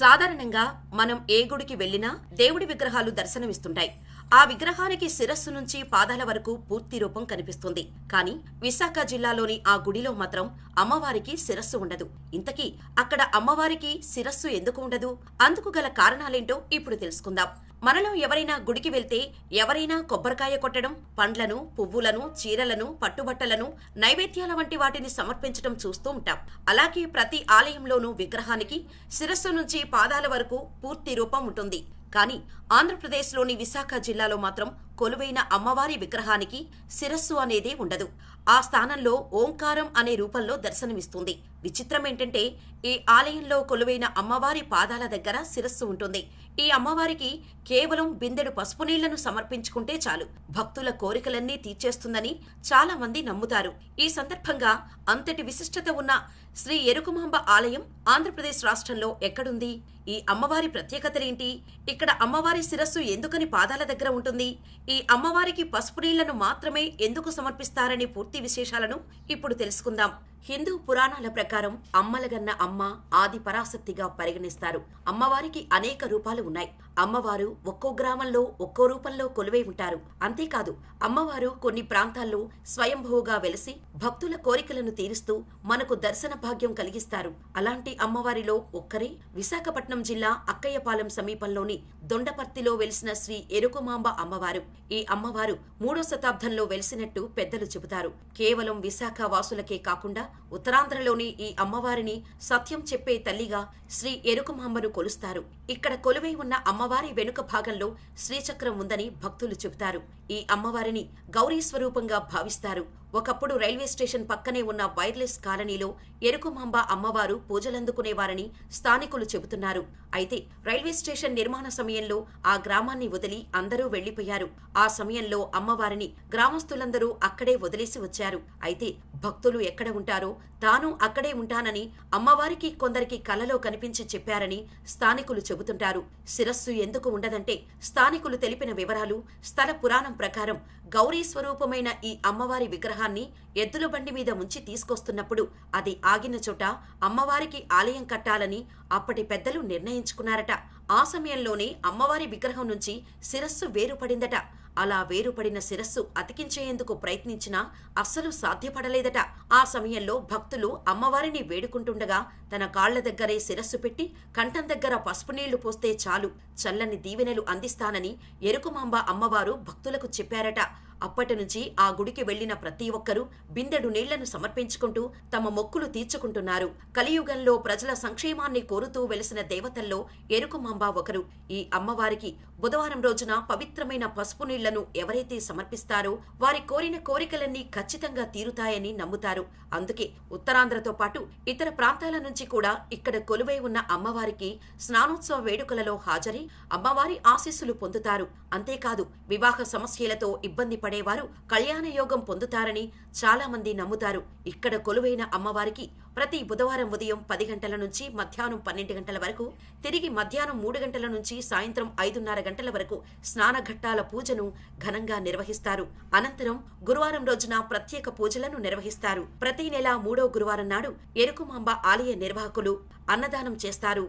సాధారణంగా మనం ఏ గుడికి వెళ్ళినా దేవుడి విగ్రహాలు దర్శనమిస్తుంటాయి. ఆ విగ్రహానికి శిరస్సు నుంచి పాదాల వరకు పూర్తి రూపం కనిపిస్తుంది. కానీ విశాఖ జిల్లాలోని ఆ గుడిలో మాత్రం అమ్మవారికి శిరస్సు ఉండదు. ఇంతకీ అక్కడ అమ్మవారికి శిరస్సు ఎందుకు ఉండదు? అందుకు గల కారణాలేంటో ఇప్పుడు తెలుసుకుందాం. మనలో ఎవరైనా గుడికి వెళ్తే ఎవరైనా కొబ్బరికాయ కొట్టడం పండ్లను పువ్వులను చీరలను పట్టుబట్టలను నైవేద్యాల వంటి వాటిని సమర్పించడం చూస్తూ ఉంటాం. అలాగే ప్రతి ఆలయంలోనూ విగ్రహానికి శిరస్సు నుంచి పాదాల వరకు పూర్తి రూపం ఉంటుంది. కానీ ఆంధ్రప్రదేశ్లోని విశాఖ జిల్లాలో మాత్రం కొలువైన అమ్మవారి విగ్రహానికి శిరస్సు అనేదే ఉండదు. ఆ స్థానంలో ఓంకారం అనే రూపంలో దర్శనమిస్తుంది. విచిత్రం ఏంటంటే ఈ ఆలయంలో కొలువైన అమ్మవారి పాదాల దగ్గర శిరస్సు ఉంటుంది. ఈ అమ్మవారికి కేవలం బిందెడు పసుపు నీళ్ళను సమర్పించుకుంటే చాలు. భక్తుల కోరికలన్నీ తీర్చేస్తుందని చాలా మంది నమ్ముతారు. ఈ సందర్భంగా అంతటి విశిష్టత ఉన్న శ్రీ ఎరుకుమాంబ ఆలయం ఆంధ్రప్రదేశ్ రాష్ట్రంలో ఎక్కడుంది? ఈ అమ్మవారి ప్రత్యేకతలేంటి? ఇక్కడ అమ్మవారి శిరస్సు ఎందుకని పాదాల దగ్గర ఉంటుంది? ఈ అమ్మవారికి పసుపు నీళ్ళను మాత్రమే ఎందుకు సమర్పిస్తారనే పూర్తి విశేషాలను ఇప్పుడు తెలుసుకుందాం. హిందూ పురాణాల ప్రకారం అమ్మలగన్న అమ్మ ఆది పరాశక్తిగా పరిగణిస్తారు. అమ్మవారికి అనేక రూపాలు ఉన్నాయి. అమ్మవారు ఒక్కో గ్రామంలో ఒక్కో రూపంలో కొలువై ఉంటారు. అంతేకాదు అమ్మవారు కొన్ని ప్రాంతాల్లో స్వయంభూగా వెలిసి భక్తుల కోరికలను తీరుస్తూ మనకు దర్శన భాగ్యం కలిగిస్తారు. అలాంటి అమ్మవారిలో ఒక్కరే విశాఖపట్నం జిల్లా అక్కయ్యపాలెం సమీపంలోని దొండపర్తిలో వెలిసిన శ్రీ ఎరుకుమాంబ అమ్మవారు. ఈ అమ్మవారు మూడో శతాబ్దంలో వెలిసినట్టు పెద్దలు చెబుతారు. కేవలం విశాఖ వాసులకే కాకుండా ఉత్తరాంధ్రలోని ఈ అమ్మవారిని సత్యం చెప్పే తల్లిగా శ్రీ ఎరుకుమాంబను కొలుస్తారు. ఇక్కడ కొలువై ఉన్న అమ్మవారి వెనుక భాగంలో శ్రీచక్రం ఉందని భక్తులు చెబుతారు. ఈ అమ్మవారిని గౌరీ స్వరూపంగా భావిస్తారు. ఒకప్పుడు రైల్వే స్టేషన్ పక్కనే ఉన్న వైర్లెస్ కాలనీలో ఎరుకుమాంబ అమ్మవారు పూజలందుకునేవారని స్థానికులు చెబుతున్నారు. అయితే రైల్వే స్టేషన్ నిర్మాణ సమయంలో ఆ గ్రామాన్ని వదిలి అందరూ వెళ్ళిపోయారు ఆ సమయంలో అమ్మవారిని గ్రామస్తులందరూ అక్కడే వదిలేసి వచ్చారు. అయితే భక్తులు ఎక్కడ ఉంటారో తాను అక్కడే ఉంటానని అమ్మవారికి కొందరికి కలలో కనిపించి చెప్పారని స్థానికులు చెబుతుంటారు. శిరస్సు ఎందుకు ఉండదంటే స్థానికులు తెలిపిన వివరాలు స్థల పురాణం ప్రకారం గౌరీ స్వరూపమైన ఈ అమ్మవారి విగ్రహం విగ్రహాన్ని ఎద్దుల బండి మీద ఉంచి తీసుకొస్తున్నప్పుడు అది ఆగిన చోట అమ్మవారికి ఆలయం కట్టాలని అప్పటి పెద్దలు నిర్ణయించుకున్నారట. ఆ సమయంలోనే అమ్మవారి విగ్రహం నుంచి శిరస్సు వేరుపడిందట. అలా వేరుపడిన శిరస్సు అతికించేందుకు ప్రయత్నించినా అస్సలు సాధ్యపడలేదట. ఆ సమయంలో భక్తులు అమ్మవారిని వేడుకుంటుండగా తన కాళ్ళ దగ్గరే శిరస్సు పెట్టి కంఠం దగ్గర పసుపు నీళ్ళు పోస్తే చాలు చల్లని దీవెనలు అందిస్తానని ఎరుకుమాంబ అమ్మవారు భక్తులకు చెప్పారట. అప్పటి నుంచి ఆ గుడికి వెళ్ళిన ప్రతి ఒక్కరూ బిందెడు నీళ్ళను సమర్పించుకుంటూ తమ మొక్కులు తీర్చుకుంటున్నారు. కలియుగంలో ప్రజల సంక్షేమాన్ని కోరుతూ వెలిసిన దేవతల్లో ఎరుకుమాంబ ఒకరు. ఈ అమ్మవారికి బుధవారం రోజున పవిత్రమైన పసుపు నీళ్ళను ఎవరైతే సమర్పిస్తారో వారి కోరిన కోరికలన్నీ ఖచ్చితంగా తీరుతాయని నమ్ముతారు. అందుకే ఉత్తరాంధ్రతో పాటు ఇతర ప్రాంతాల నుంచి కూడా ఇక్కడ కొలువై ఉన్న అమ్మవారికి స్నానోత్సవ వేడుకలలో హాజరై అమ్మవారి ఆశీస్సులు పొందుతారు. అంతేకాదు వివాహ సమస్యలతో ఇబ్బంది పడేవారు కళ్యాణ యోగం పొందుతారని చాలామంది నమ్ముతారు. ఇక్కడ కొలువైన అమ్మవారికి ప్రతి బుధవారం ఉదయం పది గంటల నుంచి మధ్యాహ్నం పన్నెండు గంటల వరకు తిరిగి మధ్యాహ్నం మూడు గంటల నుంచి సాయంత్రం ఐదున్నర గంటల వరకు స్నానఘట్టాల పూజను ఘనంగా నిర్వహిస్తారు. అనంతరం గురువారం రోజున ప్రత్యేక పూజలను నిర్వహిస్తారు. ప్రతి నెల మూడో గురువారం నాడు ఎరుకుమాంబ ఆలయ నిర్వాహకులు అన్నదానం చేస్తారు.